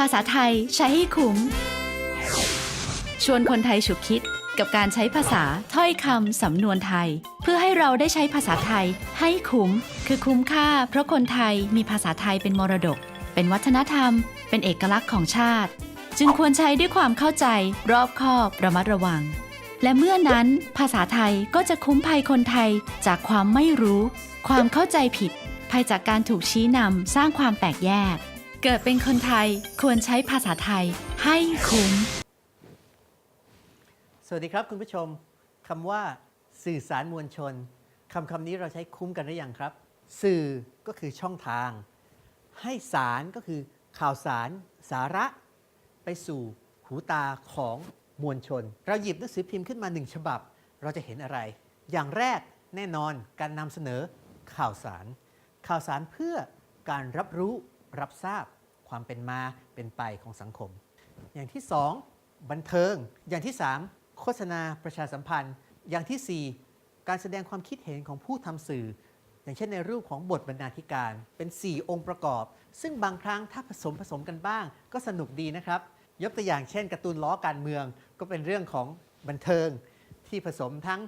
ภาษาไทยใช้ให้คุ้ม ชวนคนไทยฉุกคิดกับการใช้ภาษาถ้อยคำสำนวนไทย เพื่อให้เราได้ใช้ภาษาไทยให้คุ้ม คือคุ้มค่า เพราะคนไทยมีภาษาไทยเป็นมรดก เป็นวัฒนธรรม เป็นเอกลักษณ์ของชาติ จึงควรใช้ด้วยความเข้าใจ รอบคอบระมัดระวัง และเมื่อนั้น ภาษาไทยก็จะคุ้มภัยคนไทยจากความไม่รู้ ความเข้าใจผิดภัยจากการถูกชี้นำสร้างความแตกแยก เกิดเป็นคนไทยควรใช้ภาษาไทยให้คุ้ม สวัสดีครับคุณผู้ชมคำว่าสื่อสารมวลชนคำคำนี้เราใช้คุ้มกันหรือยังครับ สื่อก็คือช่องทาง ให้สารก็คือข่าวสารสาระ ไปสู่หูตาของมวลชน เราหยิบหนังสือพิมพ์ขึ้นมาหนึ่งฉบับ เราจะเห็นอะไร อย่างแรกแน่นอนการนำเสนอข่าวสาร ข่าวสารเพื่อการรับรู้รับทราบ ความเป็นมาเป็นไปของสังคม อย่างที่ 2 บันเทิง อย่างที่ 3 โฆษณาประชาสัมพันธ์ อย่างทีสี่4 การแสดงความคิดเห็นของผู้ทำสื่อ อย่างเช่นในรูปของบทบรรณาธิการ เป็น 4 องค์ประกอบ ซึ่งบางครั้งถ้าผสมผสมกันบ้าง ก็สนุกดีนะครับ ยกตัวอย่างเช่นการ์ตูนล้อการเมือง ก็เป็นเรื่องของบันเทิงที่ผสมทั้ง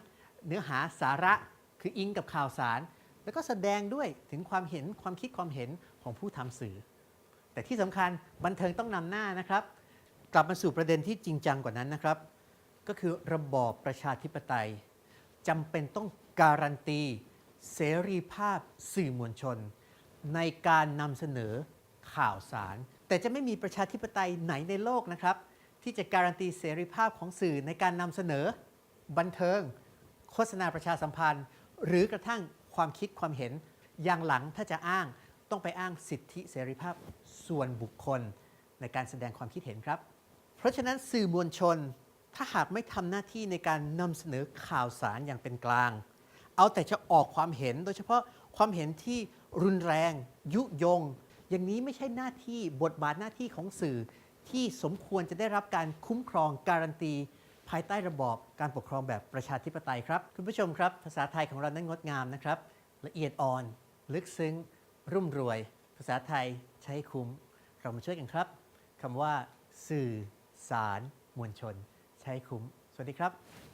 เนื้อหาสาระคืออิงกับข่าวสาร แล้วก็แสดงด้วยถึงความเห็นความคิดความเห็นของผู้ทำสื่อ แต่ที่สำคัญบันเทิงต้องนำหน้านะครับ กลับมาสู่ประเด็นที่จริงจังกว่านั้นนะครับ ก็คือระบอบประชาธิปไตยจำเป็นต้องการันตี เสรีภาพสื่อมวลชน ในการนำเสนอข่าวสาร แต่จะไม่มีประชาธิปไตยไหนในโลกนะครับ ที่จะการันตีเสรีภาพของสื่อในการนำเสนอ บันเทิง โฆษณาประชาสัมพันธ์ หรือกระทั่งความคิดความเห็นอย่างหลังถ้าจะอ้าง ต้องไปอ้างสิทธิเสรีภาพส่วนบุคคลในการแสดงความคิดเห็นครับ เพราะฉะนั้นสื่อมวลชนถ้าหากไม่ทำหน้าที่ในการนำเสนอข่าวสารอย่างเป็นกลาง เอาแต่จะออกความเห็นโดยเฉพาะความเห็นที่รุนแรง ยุยง อย่างนี้ไม่ใช่หน้าที่บทบาทหน้าที่ของสื่อที่สมควรจะได้รับการคุ้มครองการันตี ภายใต้ระบอบการปกครองแบบประชาธิปไตยครับ คุณผู้ชมครับ ภาษาไทยของเรานั้นงดงามนะครับ ละเอียดอ่อน ลึกซึ้ง รุ่มรวย ภาษาไทยใช้คุ้ม เรามาช่วยกันครับคำว่า สื่อสารมวลชน ใช้คุ้ม สวัสดีครับ